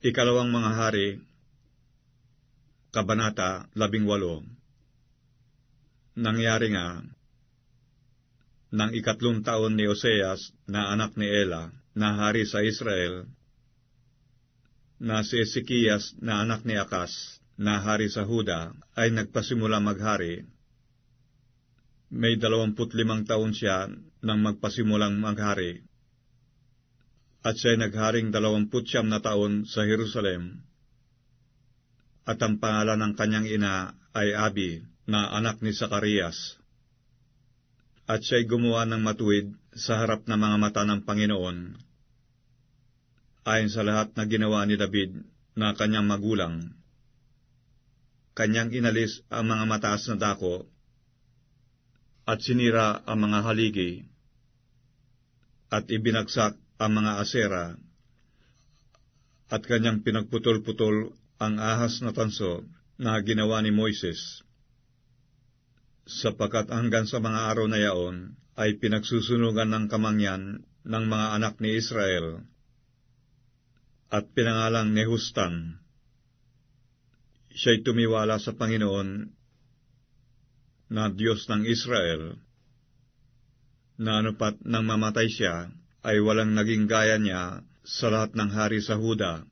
Ikalawang mga hari, Kabanata 18 Nangyari nga, nang ikatlong taon ni Oseas na anak ni Ela na hari sa Israel, na si Ezekias na anak ni Akas na hari sa Huda ay nagpasimula maghari. May dalawamput limang taon siya nang magpasimulang maghari at siya'y nagharing dalawamput siyam na taon sa Jerusalem. At ang pangalan ng kanyang ina ay Abi, na anak ni Zacarias. At siya'y gumawa ng matuwid sa harap ng mga mata ng Panginoon, ayon sa lahat na ginawa ni David na kanyang magulang. Kanyang inalis ang mga mataas na dako, at sinira ang mga haligi, at ibinagsak ang mga asera at kanyang pinagputol-putol ang ahas na tanso na ginawa ni Moises. Sapagkat hanggang sa mga araw na yaon ay pinagsusunugan ng kamangyan ng mga anak ni Israel at pinangalang Nehustan. Siya'y tumiwala sa Panginoon na Diyos ng Israel na anupat nang mamatay siya ay walang naging gaya niya sa lahat ng hari sa Huda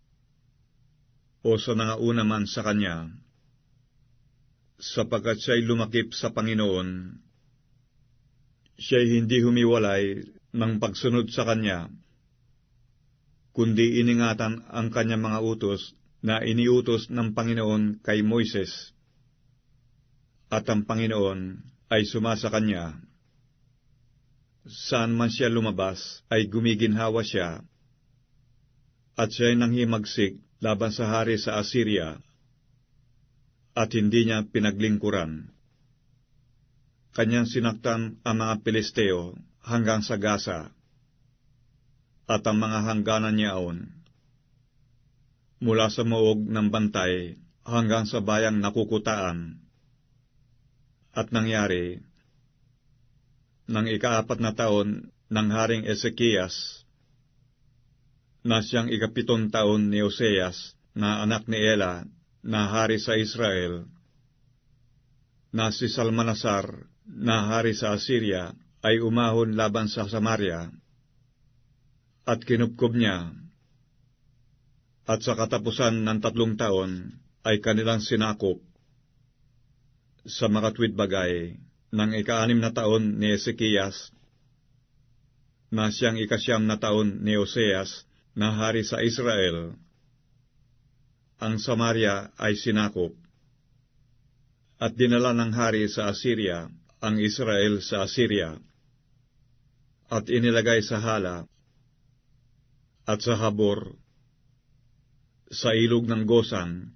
o sa nangauna man sa kanya, sapagkat siya'y lumakip sa Panginoon, siya'y hindi humiwalay ng pagsunod sa kanya, kundi iningatan ang kanyang mga utos na iniutos ng Panginoon kay Moises, at ang Panginoon ay sumasa kanya saan man siya lumabas, ay gumiginhawa siya, at siya'y nanghimagsik laban sa hari sa Assyria, at hindi niya pinaglingkuran. Kanyang sinaktan ang mga Pilisteo hanggang sa Gaza, at ang mga hangganan niyaon. Mula sa muog ng bantay hanggang sa bayang nakukutaan. At nangyari, ng ikaapat na taon ng Haring Ezekias, na siyang ikapitong taon ni Oseas na anak ni Ela na hari sa Israel, na si Salmanasar na hari sa Assyria ay umahon laban sa Samaria, at kinupkob niya, at sa katapusan ng tatlong taon ay kanilang sinakop sa makatwid bagay ng ikaanim na taon ni Ezekias, na siyang ikasyam na taon ni Oseas na hari sa Israel, ang Samaria ay sinakop, at dinala ng hari sa Assyria ang Israel sa Assyria, at inilagay sa Hala, at sa Habor, sa ilog ng Gosan,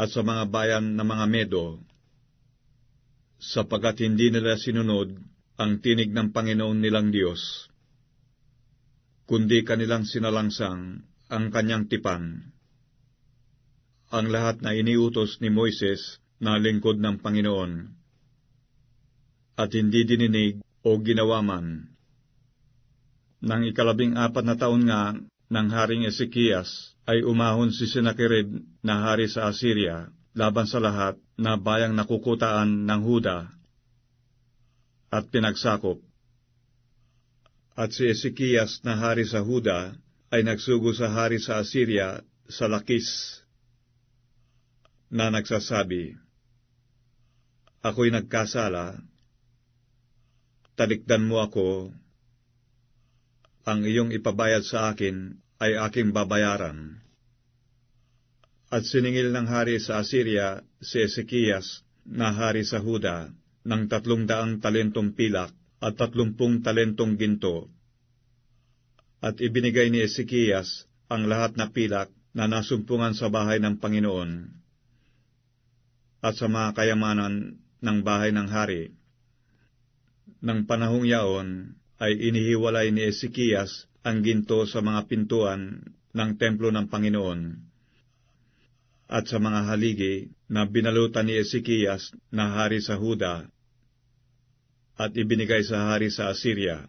at sa mga bayan ng mga Medo, sapagat hindi nila sinunod ang tinig ng Panginoon nilang Diyos, kundi kanilang sinalangsang ang kanyang tipan. Ang lahat na iniutos ni Moises na lingkod ng Panginoon, at hindi dininig o ginawa man. Nang ikalabing apat na taon nga ng Haring Ezekias ay umahon si Sennacherib na hari sa Assyria laban sa lahat na bayang nakukutaan ng Huda at pinagsakop. At si Ezekias na hari sa Huda ay nagsugo sa hari sa Assyria sa Lakis na nagsasabi, Ako'y nagkasala, talikdan mo ako, ang iyong ipabayad sa akin ay aking babayaran. At siningil ng hari sa Assyria si Ezekias na hari sa Huda ng tatlong daang talentong pilak at tatlumpung talentong ginto. At ibinigay ni Ezekias ang lahat na pilak na nasumpungan sa bahay ng Panginoon at sa mga kayamanan ng bahay ng hari. Nang panahong yaon ay inihiwalay ni Ezekias ang ginto sa mga pintuan ng templo ng Panginoon at sa mga haligi na binalutan ni Ezekias na hari sa Huda at ibinigay sa hari sa Assyria.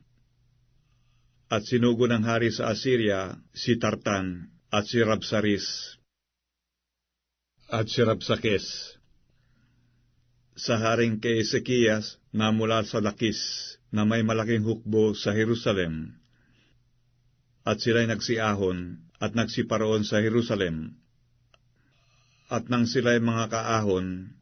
At sinugo ng hari sa Assyria si Tartan at si Rabsaris at si Rabsakes. Sa haring kay Ezekias na mula sa Lakis na may malaking hukbo sa Jerusalem. At sila'y nagsiahon at nagsiparoon sa Jerusalem. At nang sila'y mga kaahon,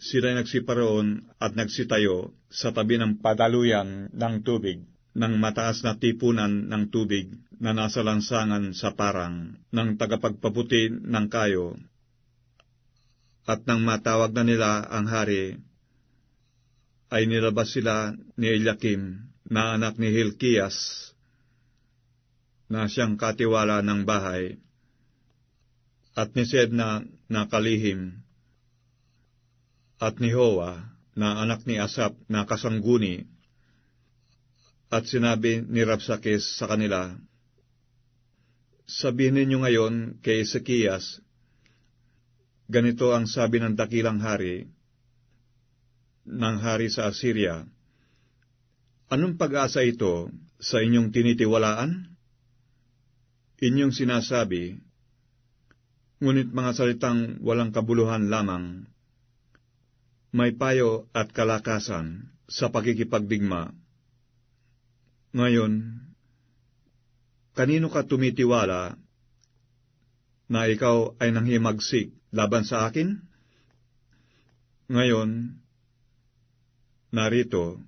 sila'y nagsiparoon at nagsitayo sa tabi ng padaluyan ng tubig ng mataas na tipunan ng tubig na nasa lansangan sa parang ng tagapagpaputi ng kayo. At nang matawag na nila ang hari, ay nilabas sila ni Eliakim na anak ni Hilkias na siyang katiwala ng bahay at ni Sedna na kalihim at ni Hoa na anak ni Asap na kasangguni at sinabi ni Rabsakes sa kanila, Sabihin ninyo ngayon kay Ezekias, ganito ang sabi ng dakilang hari, ng hari sa Assyria, Anong pag-asa ito sa inyong tinitiwalaan? Inyong sinasabi, ngunit mga salitang walang kabuluhan lamang, may payo at kalakasan sa pagkikipagdigma ngayon, kanino ka tumitiwala na ikaw ay nanghimagsik laban sa akin? Ngayon, narito,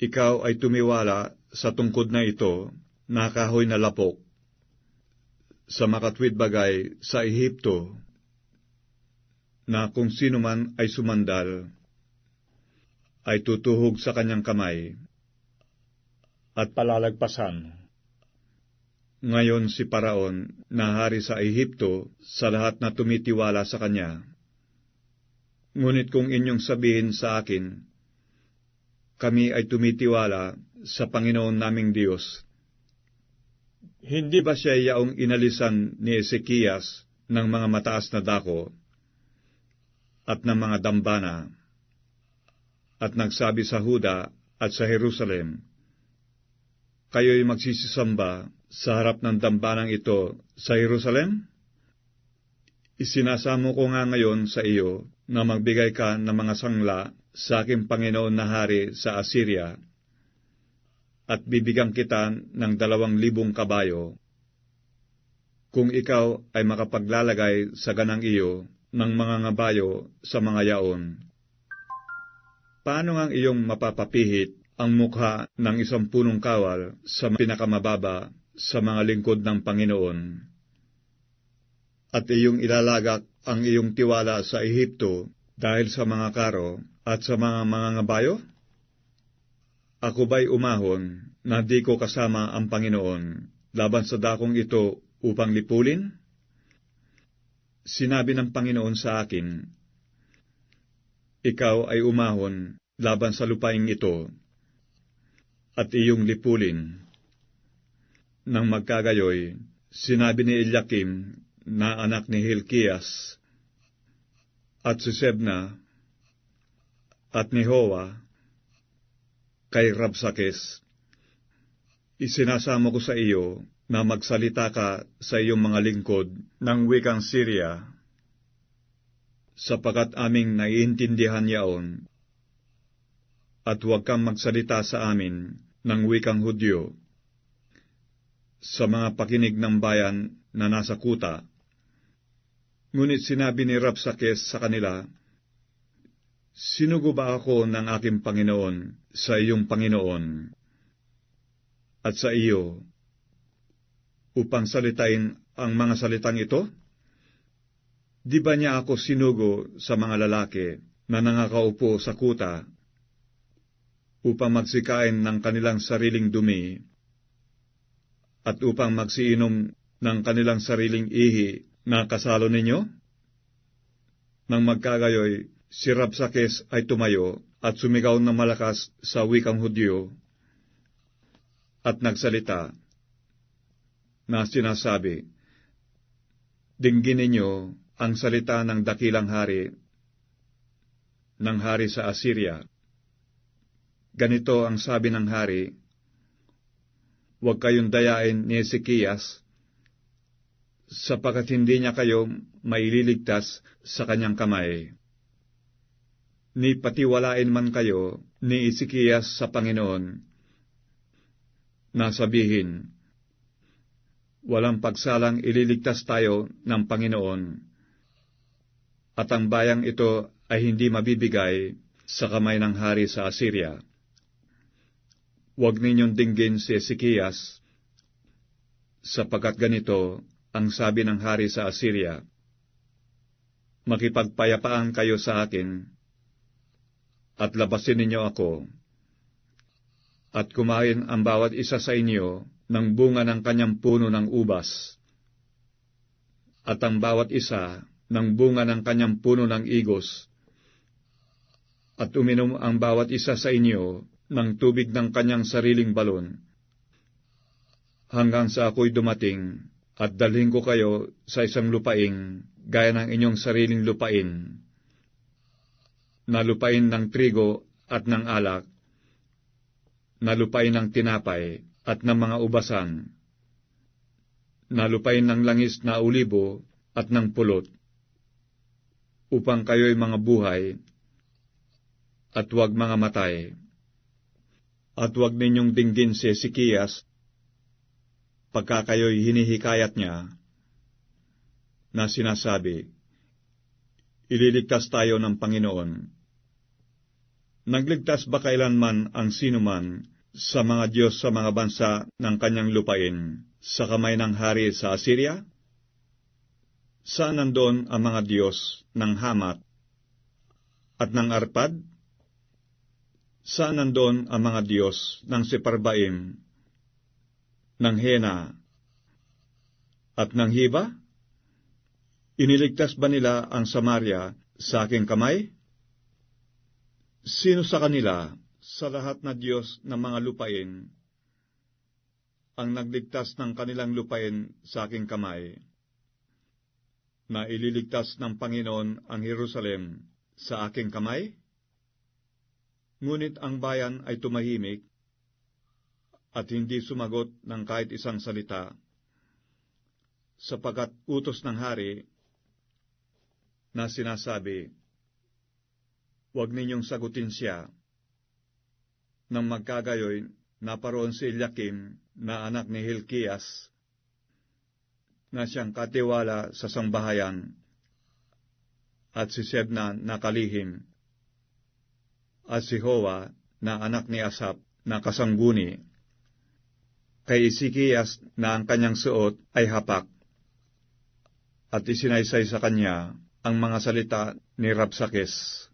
ikaw ay tumiwala sa tungkod na ito na kahoy na lapok sa makatwid bagay sa Ehipto na kung sino man ay sumandal ay tutuhog sa kanyang kamay at palalagpasan. Ngayon si Paraon na hari sa Ehipto sa lahat na tumitiwala sa kanya. Ngunit kung inyong sabihin sa akin, kami ay tumitiwala sa Panginoon naming Diyos. Hindi ba siya yaong inalisan ni Ezekias ng mga mataas na dako at ng mga dambana at nagsabi sa Huda at sa Jerusalem, kayo'y magsisisamba sa harap ng dambanang ito sa Jerusalem? Isinasamo ko nga ngayon sa iyo na magbigay ka ng mga sangla sa aking Panginoon na hari sa Assyria at bibigyan kita ng dalawang libong kabayo kung ikaw ay makapaglalagay sa ganang iyo ng mga ngabayo sa mga yaon. Paano ang iyong mapapapihit ang mukha ng isang punong kawal sa pinakamababa sa mga lingkod ng Panginoon. At iyong ilalagak ang iyong tiwala sa Ehipto dahil sa mga karo at sa mga mga ngabayo? Ako ba'y umahon na di ko kasama ang Panginoon laban sa dakong ito upang lipulin? Sinabi ng Panginoon sa akin, Ikaw ay umahon laban sa lupaing ito at iyong lipulin. Nang magkagayoy, sinabi ni Eliakim na anak ni Hilkias, at si Sebna, at ni Hoa, kay Rabsakes, isinasamo ko sa iyo na magsalita ka sa iyong mga lingkod ng wikang Syria, sapagat aming naiintindihan yaon, at huwag kang magsalita sa amin ng wikang Hudyo sa mga pakinig ng bayan na nasa kuta. Ngunit sinabi ni Rapsakes sa kanila, Sinugo ba ako ng aking Panginoon sa iyong Panginoon at sa iyo upang salitain ang mga salitang ito? Di ba niya ako sinugo sa mga lalaki na nangakaupo sa kuta upang magsikain ng kanilang sariling dumi at upang magsiinom ng kanilang sariling ihi na kasalo ninyo? Nang magkagayoy, si Rabsakes ay tumayo at sumigaw ng malakas sa wikang Hudyo at nagsalita na sinasabi, Dinggin ninyo ang salita ng dakilang hari ng hari sa Assyria Ganito ang sabi ng hari, Huwag kayong dayain ni Ezekias sapagkat hindi niya kayo maililigtas sa kanyang kamay. Ni patiwalain man kayo ni Ezekias sa Panginoon, na sabihin, walang pagsalang ililigtas tayo ng Panginoon, at ang bayang ito ay hindi mabibigay sa kamay ng hari sa Assyria. Huwag ninyong dinggin si Ezekias, sapagkat ganito ang sabi ng hari sa Assyria, Makipagpayapaan kayo sa akin, at labasin ninyo ako, at kumain ang bawat isa sa inyo ng bunga ng kanyang puno ng ubas, at ang bawat isa ng bunga ng kanyang puno ng igos, at uminom ang bawat isa sa inyo ng tubig ng kanyang sariling balon, hanggang sa ako'y dumating at dalhin ko kayo sa isang lupaing gaya ng inyong sariling lupain, na lupain ng trigo at ng alak, na lupain ng tinapay at ng mga ubasan, na lupain ng langis na ulibo at ng pulot, upang kayo'y mga buhay at huwag mga matay. At huwag ninyong dinggin si Ezekias pagka kayo'y hinihikayat niya na sinasabi, Ililigtas tayo ng Panginoon. Nagligtas ba kailanman ang sinuman sa mga Diyos sa mga bansa ng kanyang lupain sa kamay ng hari sa Assyria? Saan nandun ang mga Diyos ng Hamat at ng Arpad? Saan nandun ang mga Diyos ng Separbaim, ng Hena, at ng Hiba? Iniligtas ba nila ang Samaria sa aking kamay? Sino sa kanila, sa lahat na Diyos ng mga lupain, ang nagligtas ng kanilang lupain sa aking kamay, na ililigtas ng Panginoon ang Jerusalem sa aking kamay? Ngunit ang bayan ay tumahimik at hindi sumagot ng kahit isang salita, sapagkat utos ng hari na sinasabi, Huwag ninyong sagutin siya. Nang magkagayoy, naparoon si Eliakim na anak ni Hilkias, na siyang katiwala sa sambahayan, at si Sebna na kalihim, at si Hoa na anak ni Asap na kasangguni, kay Isikias na ang kanyang suot ay hapak, at isinaysay sa kanya ang mga salita ni Rabsakes.